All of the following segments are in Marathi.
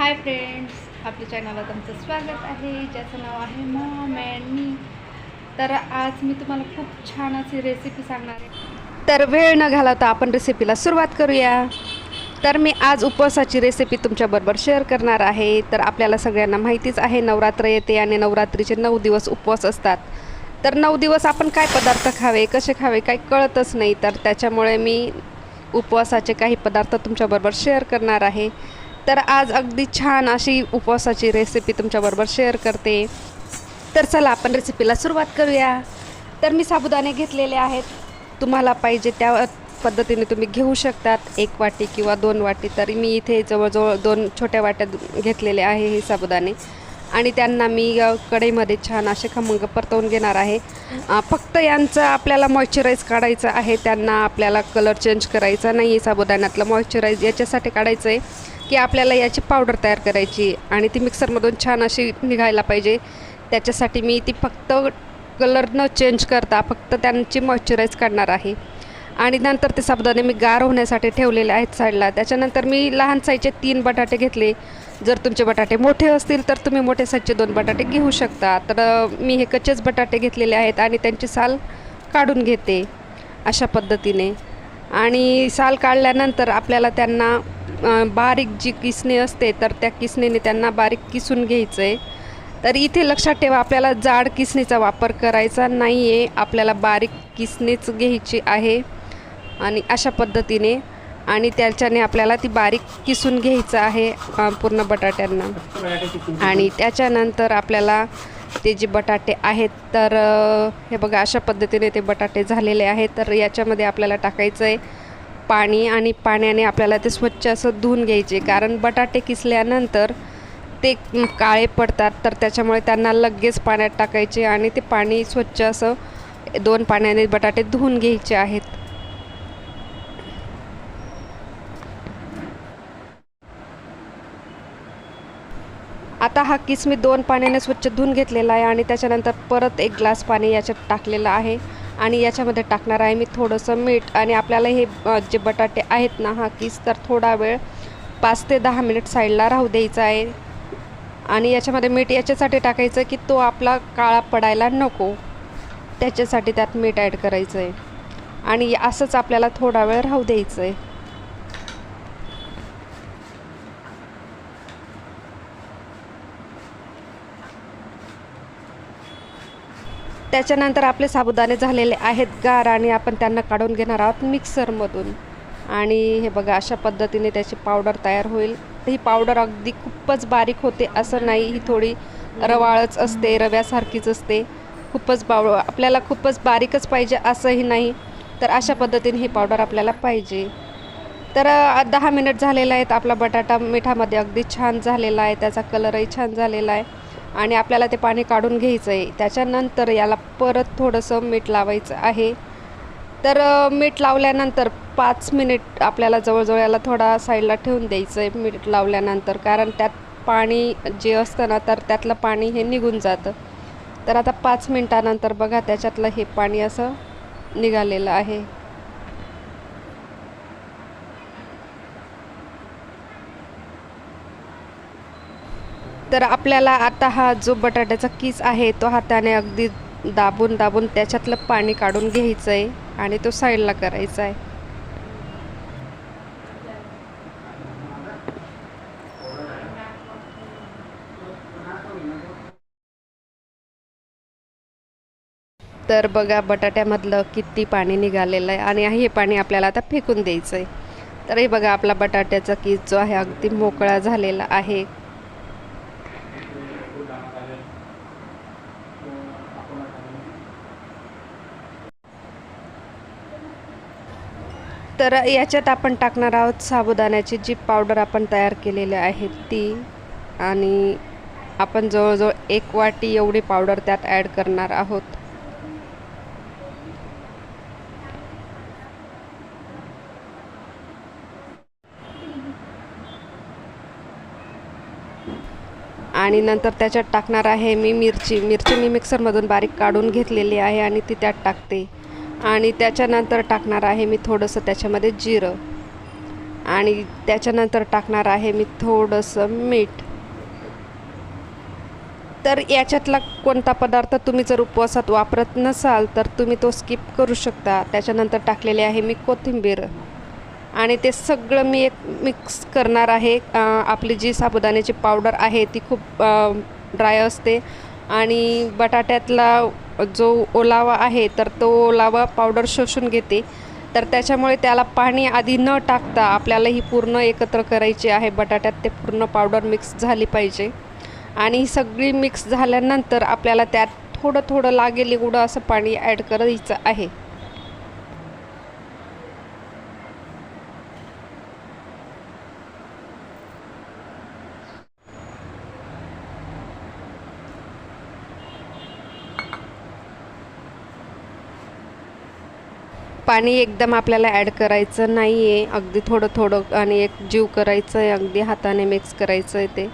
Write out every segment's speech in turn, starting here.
हाय फ्रेंड्स आपल्या चॅनलला तुमचं स्वागत आहे. ज्याचं नाव आहे मॉम अँड मी तर आज मी तुम्हाला खूप छान अशी रेसिपी सांगणार आहे. तर वेळ न घालवता आपण रेसिपीला सुरुवात करूया. तर मी आज उपवासाची रेसिपी तुमच्याबरोबर शेअर करणार आहे. तर आपल्याला सगळ्यांना माहितीच आहे नवरात्र येते आणि नवरात्रीचे नऊ दिवस उपवास असतात. तर नऊ दिवस आपण काय पदार्थ खावे कसे खावे काही कळतच नाही. तर त्याच्यामुळे मी उपवासाचे काही पदार्थ तुमच्याबरोबर शेअर करणार आहे. तर आज अगदी छान अशी उपवासाची रेसिपी तुमच्याबरोबर शेअर करते. तर चला आपण रेसिपीला सुरुवात करूया. तर मी साबुदाणे घेतलेले आहेत. तुम्हाला पाहिजे त्या पद्धतीने तुम्ही घेऊ शकतात. एक वाटी किंवा दोन वाटी तरी मी इथे जवळजवळ दोन छोट्या वाट्यात घेतलेले आहे हे साबुदाणे. आणि त्यांना मी कढईमध्ये छान असे खमंग परतवून घेणार आहे. फक्त यांचं आपल्याला मॉइश्चराईज काढायचं आहे त्यांना आपल्याला कलर चेंज करायचा नाही आहे साबुदाण्यातलं मॉइश्चराईज याच्यासाठी काढायचं आहे की आपल्याला याची पावडर तयार करायची आणि ती मिक्सरमधून छान अशी निघायला पाहिजे. त्याच्यासाठी मी ती फक्त कलर न चेंज करता फक्त त्यांची मॉइश्चराईज काढणार आहे. आणि नंतर ते साबुदाणे मी गार होण्यासाठी ठेवलेले आहेत साईडला त्याच्यानंतर मी लहान साईजचे तीन बटाटे घेतले. जर तुमचे बटाटे मोठे असतील तर तुम्ही मोठे साईजचे दोन बटाटे घेऊ शकता. तर मी हे कच्चेच बटाटे घेतलेले आहेत आणि त्यांची साल काढून घेते अशा पद्धतीने. आणि साल काढल्यानंतर आपल्याला त्यांना बारीक जी किसणी असते तर त्या किसणीने त्यांना बारीक किसून घ्यायचं आहे तर इथे लक्षात ठेवा आपल्याला जाड किसणीचा वापर करायचा नाही आहे आपल्याला बारीक किसणीच घ्यायची आहे. आणि अशा पद्धतीने आणि त्याच्याने आपल्याला ती बारीक किसून घ्यायचं आहे पूर्ण बटाट्यांना. आणि त्याच्यानंतर आपल्याला ते जे बटाटे आहेत तर हे बघा अशा पद्धतीने ते बटाटे झालेले आहेत. तर याच्यामध्ये आपल्याला टाकायचं आहे पाणी आणि पाण्याने आपल्याला ते स्वच्छ असं धुवून घ्यायचे. कारण बटाटे किसल्यानंतर ते काळे पडतात तर त्याच्यामुळे त्यांना लगेच पाण्यात टाकायचे आणि ते पाणी स्वच्छ असं दोन पाण्याने बटाटे धुवून घ्यायचे आहेत. आता हा किस मी दोन पाण्याने स्वच्छ धुवून घेतलेला आहे आणि त्याच्यानंतर परत एक ग्लास पाणी याच्यात टाकलेलं आहे. आणि याच्यामध्ये टाकणार आहे मी थोडंसं मीठ आणि आपल्याला हे जे बटाटे आहेत ना हा किस तर थोडा वेळ पाच ते दहा मिनिट साईडला राहू द्यायचा आहे. आणि याच्यामध्ये मीठ याच्यासाठी टाकायचं की तो आपला काळा पडायला नको. त्याच्यासाठी त्यात मीठ ॲड करायचं आहे. आणि असंच आपल्याला थोडा वेळ राहू द्यायचं आहे. त्याच्यानंतर आपले साबुदाणे झालेले आहेत गार आणि आपण त्यांना काढून घेणार आहोत मिक्सरमधून. आणि हे बघा अशा पद्धतीने त्याची पावडर तयार होईल. ही पावडर अगदी खूपच बारीक होते असं नाही ही थोडी रवाळच असते रव्यासारखीच असते. खूपच बाव आपल्याला खूपच बारीकच पाहिजे असंही नाही. तर अशा पद्धतीने ही पावडर आपल्याला पाहिजे. तर दहा मिनिट झालेला आहेत. आपला बटाटा मिठामध्ये अगदी छान झालेला आहे. त्याचा कलरही छान झालेला आहे. आणि आपल्याला ते पाणी काढून घ्यायचं आहे त्याच्यानंतर याला परत थोडंसं मीठ लावायचं आहे. तर मीठ लावल्यानंतर पाच मिनिट आपल्याला जवळजवळ याला थोडा साईडला ठेवून द्यायचं आहे मीठ लावल्यानंतर. कारण त्यात पाणी जे असतं ना तर त्यातलं पाणी हे निघून जातं. तर आता पाच मिनटानंतर बघा त्याच्यातलं हे पाणी असं निघालेलं आहे. तर आपल्याला आता हा जो बटाट्याचा किस आहे तो हाताने अगदी दाबून दाबून त्याच्यातलं पाणी काढून घ्यायचं आहे आणि तो साईडला करायचा आहे तर बघा बटाट्यामधलं किती पाणी निघालेलं आहे आणि हे पाणी आपल्याला आता फेकून द्यायचं आहे तर हे बघा आपला बटाट्याचा किस जो आहे अगदी मोकळा झालेला आहे. तर याच्यात आपण टाकणार आहोत साबुदाण्याची जी पावडर आपण तयार केलेली आहे ती. आणि आपण जवळजवळ एक वाटी एवढी पावडर त्यात ॲड करणार आहोत. आणि नंतर त्याच्यात टाकणार आहे मी मिरची. मिरची मी मिक्सरमधून बारीक काढून घेतलेली आहे आणि ती त्यात टाकते. आणि त्याच्यानंतर टाकणार आहे मी थोडंसं त्याच्यामध्ये जिरं. आणि त्याच्यानंतर टाकणार आहे मी थोडंसं मीठ. तर याच्यातला कोणता पदार्थ तुम्ही जर उपवासात वापरत नसाल तर तुम्ही तो स्किप करू शकता. त्याच्यानंतर टाकलेले आहे मी कोथिंबीर. आणि ते सगळं मी एक मिक्स करणार आहे. आपली जी साबुदाण्याची पावडर आहे ती खूप ड्राय असते. आणि बटाट्यातला जो ओलावा आहे तर तो ओलावा पावडर शोषून घेते. तर त्याच्यामुळे त्याला पाणी आधी न टाकता आपल्याला ही पूर्ण एकत्र करायची आहे. बटाट्यात ते पूर्ण पावडर मिक्स झाली पाहिजे. आणि ही सगळी मिक्स झाल्यानंतर आपल्याला त्यात थोडं थोडं लागेल एवढं असं पाणी ॲड करायचं आहे. पाणी एकदम आपल्याला ॲड करायचं नाही आहे अगदी थोडं थोडं आणि एक जीव करायचं आहे अगदी हाताने मिक्स करायचं आहे ते.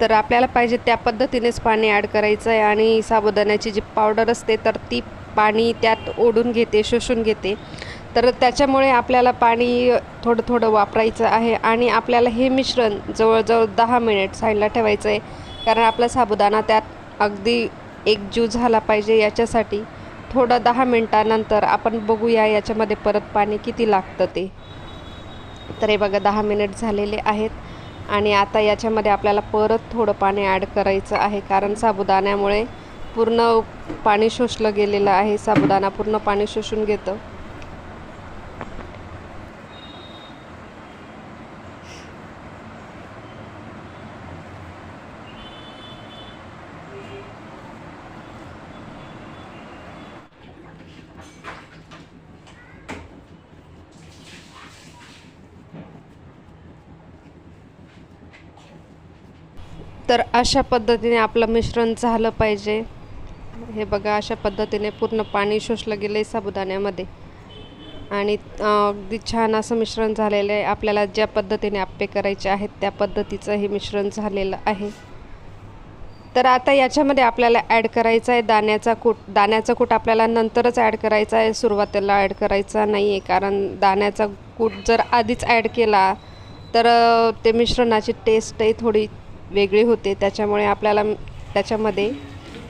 तर आपल्याला पाहिजे त्या पद्धतीनेच पाणी ॲड करायचं आहे आणि साबुदाण्याची जी पावडर असते तर ती पाणी त्यात ओढून घेते शोषून घेते. तर त्याच्यामुळे आपल्याला पाणी थोडं थोडं वापरायचं आहे आणि आपल्याला हे मिश्रण जवळजवळ दहा मिनिट साईडला ठेवायचं आहे कारण आपला साबुदाणा त्यात अगदी एक जीव झाला पाहिजे याच्यासाठी. थोडं दहा मिनटानंतर आपण बघूया याच्यामध्ये परत पाणी किती लागतं ते. तर हे बघा दहा मिनिट झालेले आहेत. आणि आता याच्यामध्ये आपल्याला परत थोडं पाणी ॲड करायचं आहे कारण साबुदाण्यामुळे पूर्ण पाणी शोषलं गेलेलं आहे. साबुदाणा पूर्ण पाणी शोषून घेतं. तर अशा पद्धतीने आपलं मिश्रण झालं पाहिजे. हे बघा अशा पद्धतीने पूर्ण पाणी शोषलं गेलं आहे साबुदाण्यामध्ये. आणि अगदी छान असं मिश्रण झालेलं आहे. आपल्याला ज्या पद्धतीने आप्पे करायचे आहेत त्या पद्धतीचं हे मिश्रण झालेलं आहे. तर आता याच्यामध्ये आपल्याला ॲड करायचं आहे दाण्याचा कूट दाण्याचा कूट आपल्याला नंतरच ॲड करायचा आहे. सुरुवातीला ॲड करायचा नाही आहे कारण दाण्याचा कूट जर आधीच ॲड केला तर ते मिश्रणाची टेस्टही थोडी वेगळी होते. त्याच्यामुळे आपल्याला त्याच्यामध्ये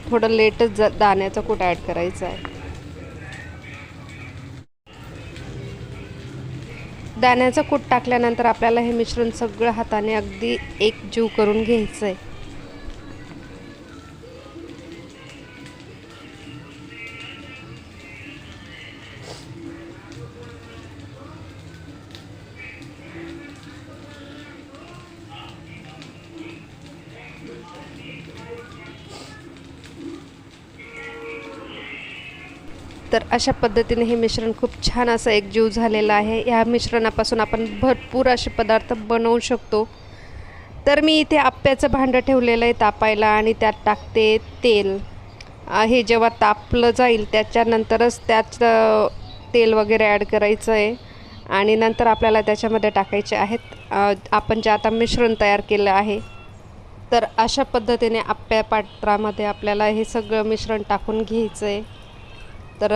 थोडं लेटच ज दाण्याचा कूट ॲड करायचा आहे. दाण्याचं कूट टाकल्यानंतर आपल्याला हे मिश्रण सगळं हाताने अगदी एकजीव करून घ्यायचं आहे तर अशा पद्धतीने हे मिश्रण खूप छान असं एकजीव झालेलं आहे. ह्या मिश्रणापासून आपण भरपूर असे पदार्थ बनवू शकतो. तर मी इथे आप्याचं भांडं ठेवलेलं आहे तापायला आणि त्यात टाकते तेल. हे जेव्हा तापलं जाईल त्याच्यानंतरच त्यात तेल वगैरे ॲड करायचं आहे. आणि नंतर आपल्याला त्याच्यामध्ये टाकायचे आहेत. आपण जे आता मिश्रण तयार केलं आहे तर अशा पद्धतीने आप्या पात्रामध्ये आपल्याला हे सगळं मिश्रण टाकून घ्यायचं आहे. तर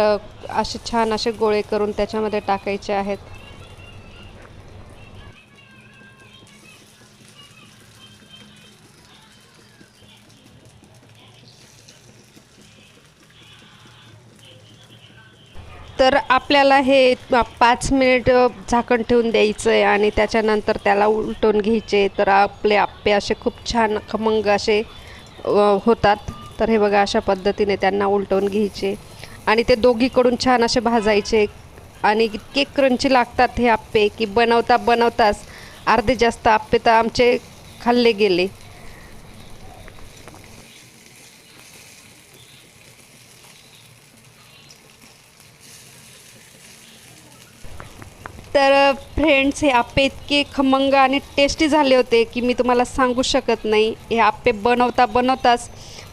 असे छान असे गोळे करून त्याच्यामध्ये टाकायचे आहेत. तर आपल्याला हे पाच मिनिट झाकण ठेवून द्यायचं आहे आणि त्याच्यानंतर त्याला उलटून घ्यायचे. तर आपले आप्पे असे खूप छान खमंग असे होतात. तर हे बघा अशा पद्धतीने त्यांना उलटवून घ्यायचे. आणि ते दोघीकडून छान असे भाजायचे. आणि इतके क्रंची लागतात हे आप्पे की बनवता बनवताच अर्धे जास्त आप्पे तर आमचे खाल्ले गेले. तर फ्रेंड्स हे आप्पे इतके खमंग आणि टेस्टी झाले होते की मी तुम्हाला सांगू शकत नाही. हे आप्पे बनवता बनवताच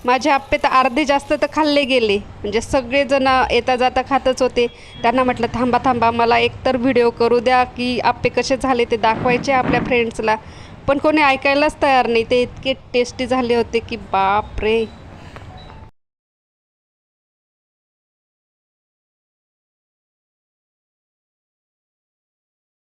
माझे आप्पे तर अर्धे जास्त तर खाल्ले गेले. म्हणजे सगळेजण येता जाता खातच होते. त्यांना म्हटलं थांबा थांबा मला एकतर व्हिडिओ करू द्या की आप्पे कसे झाले ते दाखवायचे आपल्या फ्रेंड्सला पण कोणी ऐकायलाच तयार नाही. ते इतके टेस्टी झाले होते की बाप रे!